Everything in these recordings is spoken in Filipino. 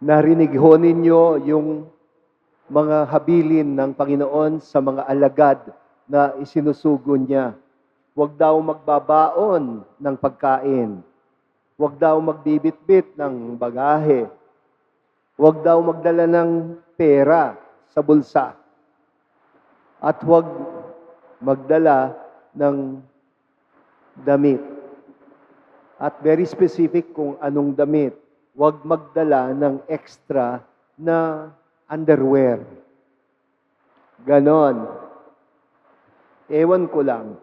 Narinig ho ninyo yung mga habilin ng Panginoon sa mga alagad na isinusugo niya. Huwag daw magbabaon ng pagkain. Huwag daw magbibitbit ng bagahe. Huwag daw magdala ng pera sa bulsa. At huwag magdala ng damit. At very specific kung anong damit. Huwag magdala ng extra na underwear. Ganon. Ewan ko lang.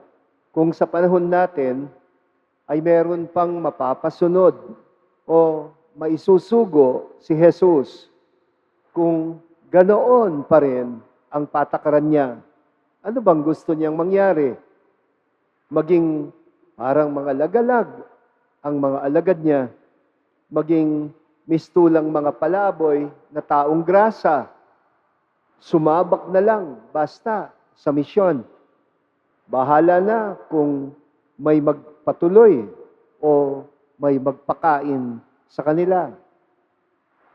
Kung sa panahon natin ay meron pang mapapasunod o maisusugo si Jesus kung ganoon pa rin ang patakaran niya. Ano bang gusto niyang mangyari? Maging parang mga lagalag ang mga alagad niya, maging mistulang mga palaboy na taong grasa, sumabak na lang basta sa misyon. Bahala na kung may magpatuloy o may magpakain sa kanila.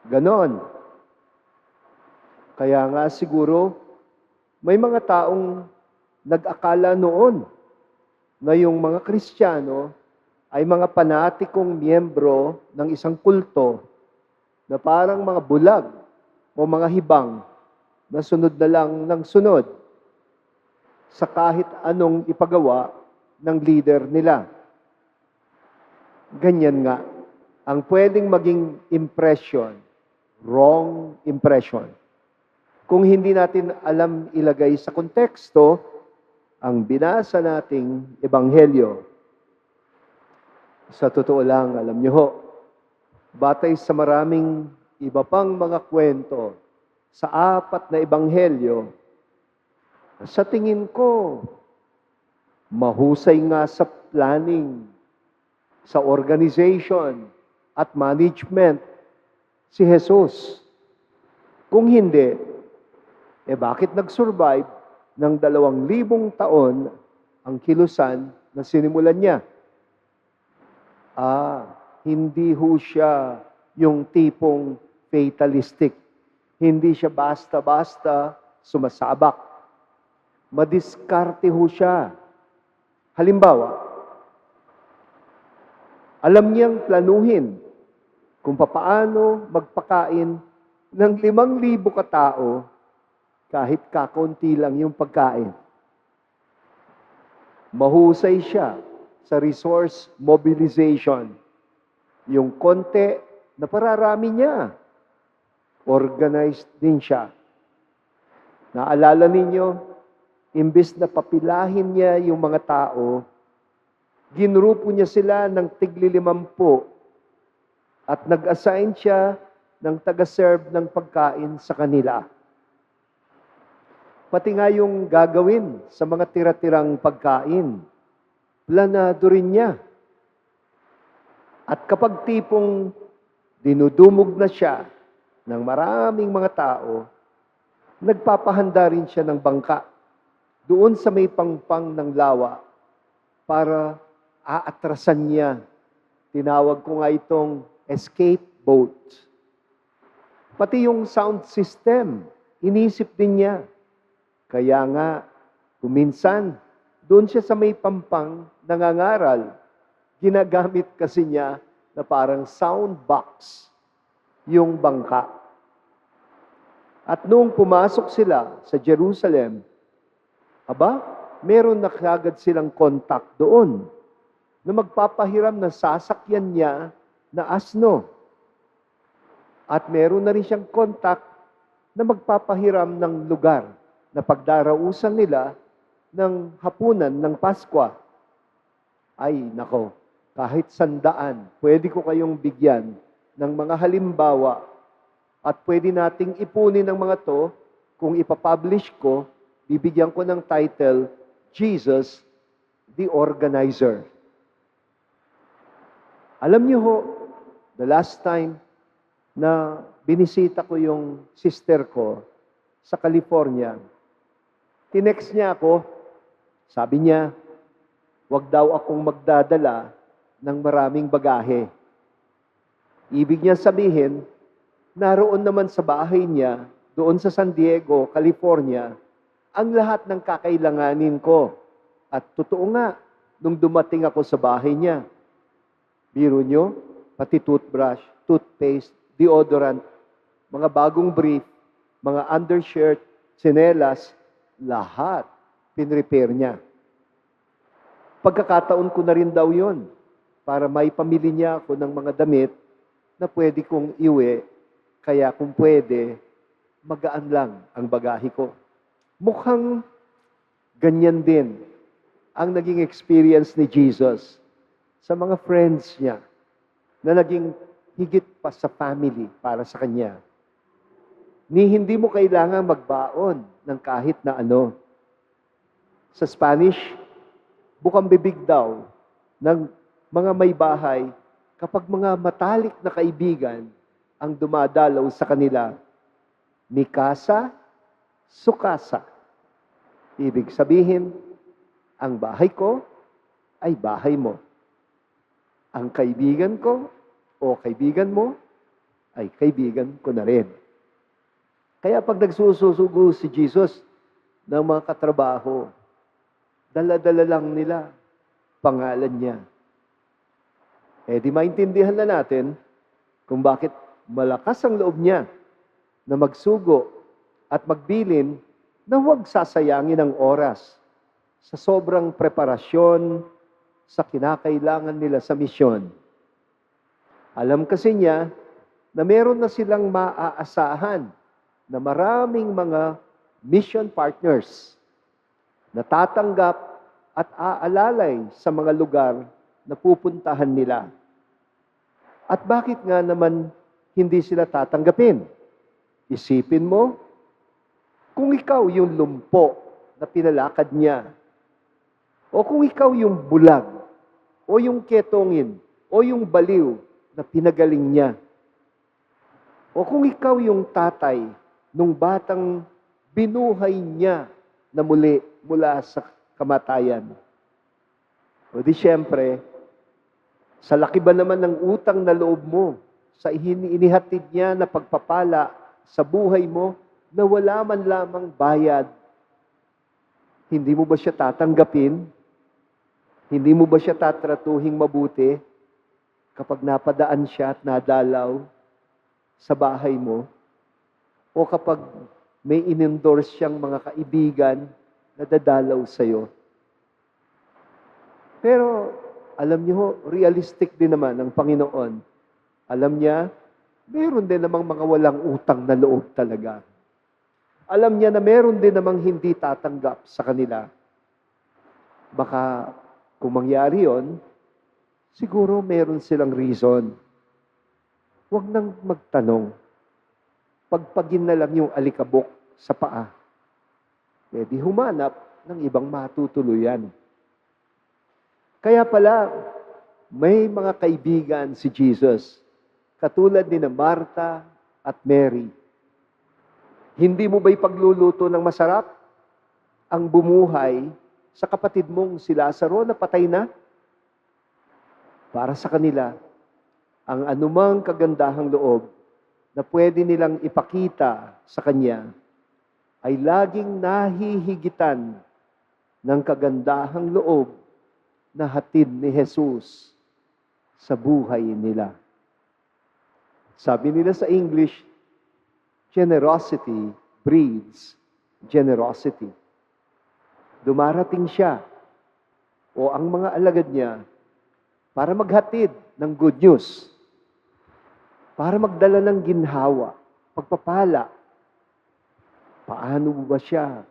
Ganon. Kaya nga siguro, may mga taong nag-akala noon na yung mga Kristiyano ay mga panatikong miyembro ng isang kulto na parang mga bulag o mga hibang na sunod na lang ng sunod sa kahit anong ipagawa ng leader nila. Ganyan nga ang pwedeng maging impression, wrong impression. Kung hindi natin alam ilagay sa konteksto ang binasa nating ebanghelyo. Sa totoo lang, alam niyo ho, batay sa maraming iba pang mga kwento sa apat na ebanghelyo, sa tingin ko, mahusay nga sa planning, sa organization, at management si Jesus. Kung hindi, eh bakit nag-survive ng dalawang libong taon ang kilusan na sinimulan niya? Ah, hindi ho siya yung tipong fatalistic. Hindi siya basta-basta sumasabak. Madiskarte ho siya. Halimbawa, alam niyang planuhin kung papaano magpakain ng limang libo katao kahit kakaunti lang yung pagkain. Mahusay siya sa resource mobilization. Yung konti na pararami niya, organized din siya. Naalala ninyo, imbis na papilahin niya yung mga tao, ginrupo niya sila ng tiglilimampu at nag-assign siya ng taga-serve ng pagkain sa kanila. Pati nga yung gagawin sa mga tira-tirang pagkain, planado rin niya. At kapag tipong dinudumog na siya ng maraming mga tao, nagpapahanda rin siya ng bangka doon sa may pangpang ng lawa para aatrasan niya. Tinawag ko nga itong escape boat. Pati yung sound system, inisip din niya. Kaya nga, kuminsan, doon siya sa may pampang nangangaral. Ginagamit kasi niya na parang sound box yung bangka. At noong pumasok sila sa Jerusalem, aba, meron na kagad silang contact doon na magpapahiram ng sasakyan niya na asno. At meron na rin siyang contact na magpapahiram ng lugar na pagdarausan nila ng hapunan ng Paskwa. Ay, nako, kahit sandaan, pwede ko kayong bigyan ng mga halimbawa at pwede nating ipunin ng mga to kung ipapublish ko, bibigyan ko ng title, Jesus, the Organizer. Alam niyo ho, the last time na binisita ko yung sister ko sa California, tinext niya ako, sabi niya, wag daw akong magdadala ng maraming bagahe. Ibig niya sabihin, naroon naman sa bahay niya, doon sa San Diego, California, ang lahat ng kakailanganin ko. At totoo nga, nung dumating ako sa bahay niya, biro nyo, pati toothbrush, toothpaste, deodorant, mga bagong brief, mga undershirt, tsinelas, lahat pinrepair niya. Pagkakataon ko na rin daw yon para may pamili niya ako ng mga damit na pwede kong iwi, kaya kung pwede, magaan lang ang bagahe ko. Mukhang ganyan din ang naging experience ni Jesus sa mga friends niya na naging higit pa sa family para sa kanya. Ni hindi mo kailangan magbaon ng kahit na ano. Sa Spanish, bukang bibig daw ng mga may bahay kapag mga matalik na kaibigan ang dumadalaw sa kanila. Mikasa, sukasa. Ibig sabihin, ang bahay ko ay bahay mo. Ang kaibigan ko o kaibigan mo ay kaibigan ko na rin. Kaya pag nagsususugo si Jesus ng mga katrabaho, dala-dala lang nila pangalan niya. Eh di maintindihan na natin kung bakit malakas ang loob niya na magsugo at magbilin na huwag sasayangin ang oras sa sobrang preparasyon sa kinakailangan nila sa misyon. Alam kasi niya na meron na silang maaasahan na maraming mga mission partners na tatanggap at aalalay sa mga lugar na pupuntahan nila. At bakit nga naman hindi sila tatanggapin? Isipin mo, kung ikaw yung lumpo na pinalakad niya, o kung ikaw yung bulag, o yung ketongin, o yung baliw na pinagaling niya, o kung ikaw yung tatay nung batang binuhay niya na muli mula sa kamatayan. O di syempre, sa laki ba naman ng utang na loob mo, sa ini- inihatid niya na pagpapala sa buhay mo, na wala man lamang bayad, hindi mo ba siya tatanggapin? Hindi mo ba siya tatratuhing mabuti kapag napadaan siya at nadalaw sa bahay mo? O kapag may in-endorse siyang mga kaibigan na dadalaw sa'yo? Pero, alam niyo, realistic din naman ang Panginoon. Alam niya, meron din namang mga walang utang na loob talaga. Alam niya na meron din namang hindi tatanggap sa kanila. Baka kung mangyari yon, siguro meron silang reason. Huwag nang magtanong. Pagpagin na lang yung alikabok sa paa. Pwede humanap ng ibang matutuluyan. Kaya pala, may mga kaibigan si Jesus, katulad ni na Martha at Mary. Hindi mo ba'y pagluluto ng masarap ang bumuhay sa kapatid mong si Lazaro na patay na? Para sa kanila, ang anumang kagandahang loob na pwede nilang ipakita sa Kanya ay laging nahihigitan ng kagandahang loob na hatid ni Jesus sa buhay nila. Sabi nila sa English, generosity breeds generosity. Dumarating siya o ang mga alagad niya para maghatid ng good news, para magdala ng ginhawa, pagpapala. Paano ba siya?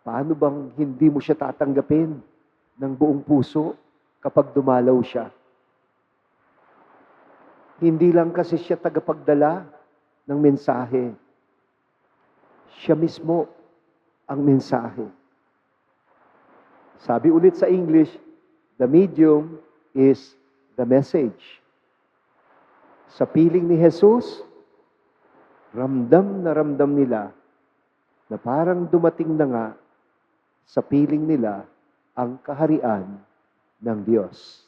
Paano bang hindi mo siya tatanggapin ng buong puso kapag dumalaw siya? Hindi lang kasi siya tagapagdala ng mensahe. Siya mismo ang mensahe. Sabi ulit sa English, the medium is the message. Sa piling ni Jesus, ramdam na ramdam nila na parang dumating na nga sa piling nila ang kaharian ng Diyos.